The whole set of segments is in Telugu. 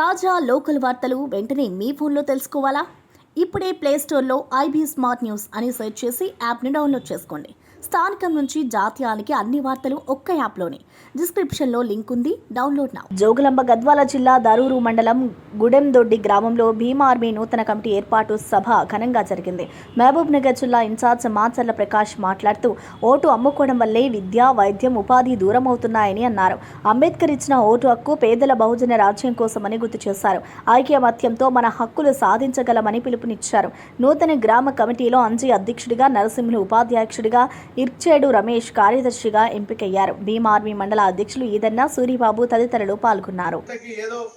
తాజా లోకల్ వార్తలు వెంటనే మీ ఫోన్లో తెలుసుకోవాలా? ఇప్పుడే ప్లే స్టోర్లో ఐబీ స్మార్ట్ న్యూస్ అని సెర్చ్ చేసి యాప్ని డౌన్లోడ్ చేసుకోండి. స్థానికం నుంచి జాతీయానికి అన్ని వార్తలు ఒక్క యాప్లోనే. డిస్క్రిప్షన్లో లింక్ ఉంది. డౌన్లోడ్ నా. జోగులాంబ గద్వాల జిల్లా దరూరు మండలం గుడెందొడ్డి గ్రామంలో భీమా ఆర్మీ నూతన కమిటీ ఏర్పాటు సభ ఘనంగా జరిగింది. మహబూబ్ నగర్ జిల్లా ఇన్ఛార్జ్ మాచర్ల ప్రకాష్ మాట్లాడుతూ ఓటు అమ్ముకోవడం వల్లే విద్య వైద్యం ఉపాధి దూరం అవుతున్నాయని అన్నారు. అంబేద్కర్ ఇచ్చిన ఓటు హక్కు పేదల బహుజన రాజ్యం కోసమని గుర్తు చేశారు. ఐక్యమత్యంతో మన హక్కులు సాధించగలమని పిలుపునిచ్చారు. నూతన గ్రామ కమిటీలో అంజీ అధ్యక్షుడిగా నరసింహులు ఉపాధ్యక్షుడిగా ఇర్చేడు రమేష్ కార్యదర్శిగా ఎంపికయ్యారు. భీమ్ ఆర్మీ మండల అధ్యక్షులు ఈదన్న సూరిబాబు తదితరులు పాల్గొన్నారు. అంతకి ఏదో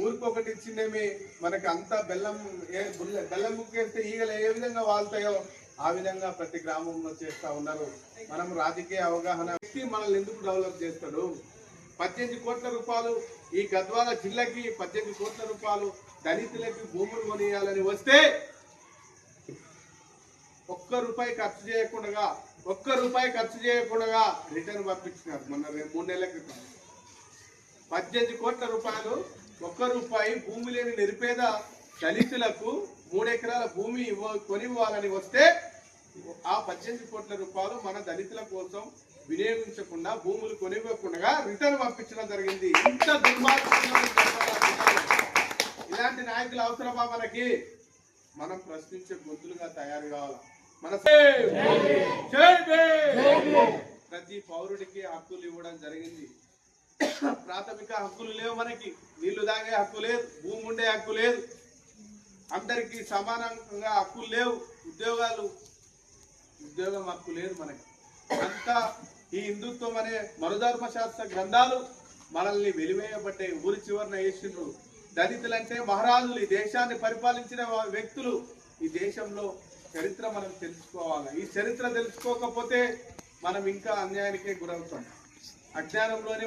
ఊరికొకటి ఇచ్చిందేమి? మనకి అంతా బెల్లం ఏ- బుల్ల- బెల్లం ముక్కేస్తే ఈగలు ఏ విధంగా వాళ్తాయో ఆ విధంగా ప్రతి గ్రామంలో చేస్తా ఉన్నారు. మనం రాజకీయ అవగాహన వ్యక్తి మనల్ని ఎందుకు డెవలప్ చేస్తాడు? పద్దెనిమిది కోట్ల రూపాయలు ఈ గద్వాల జిల్లాకి పద్దెనిమిది కోట్ల రూపాయలు దళితులకి భూములు కొనియాలని వస్తే ఒక్క రూపాయి ఖర్చు చేయకుండా ఒక్క రూపాయి ఖర్చు చేయకుండా రిటర్న్ పంపించినారు మొన్న రెండు- మూడు నెలల క్రితం. పద్దెనిమిది కోట్ల రూపాయలు ఒక్క రూపాయి భూమి లేని నిరుపేద దళితులకు మూడెకరాల భూమి ఇవ్వ కొనివ్వాలని వస్తే ఆ పద్దెనిమిది కోట్ల రూపాయలు మన దళితుల కోసం వినియోగించకుండా భూములు కొనివ్వకుండా రిటర్న్ పంపించడం జరిగింది. ఇంత దుర్మార్గం ఇలాంటి నాయకులు అవసరమా మనకి? మనం ప్రశ్నించే గొంతులుగా తయారు కావాలి? మన ప్రతి పౌరుడికి హక్కులు ఇవ్వడం జరిగింది. ప్రాథమిక హక్కులు లేవు మనకి. నీళ్ళు తాగే హక్కు లేదు భూమి ఉండే హక్కు లేదు. అందరికీ సమానంగా హక్కులు లేవు. ఉద్యోగాలు ఉద్యోగం హక్కు లేదు మనకి. అంతా ఈ హిందుత్వం అనే మరుధర్మ శాస్త్ర గ్రంథాలు మనల్ని వెలివేయబట్టే ఊరి చివరన వేసిండ్రు దళితులంటే మహారాజులు ఈ దేశాన్ని పరిపాలించిన వ్యక్తులు. ఈ దేశంలో చరిత్ర మనం తెలుసుకోవాలి. ఈ చరిత్ర తెలుసుకోకపోతే మనం ఇంకా అన్యాయానికే గురవుతాం. అజ్ఞానంలోనే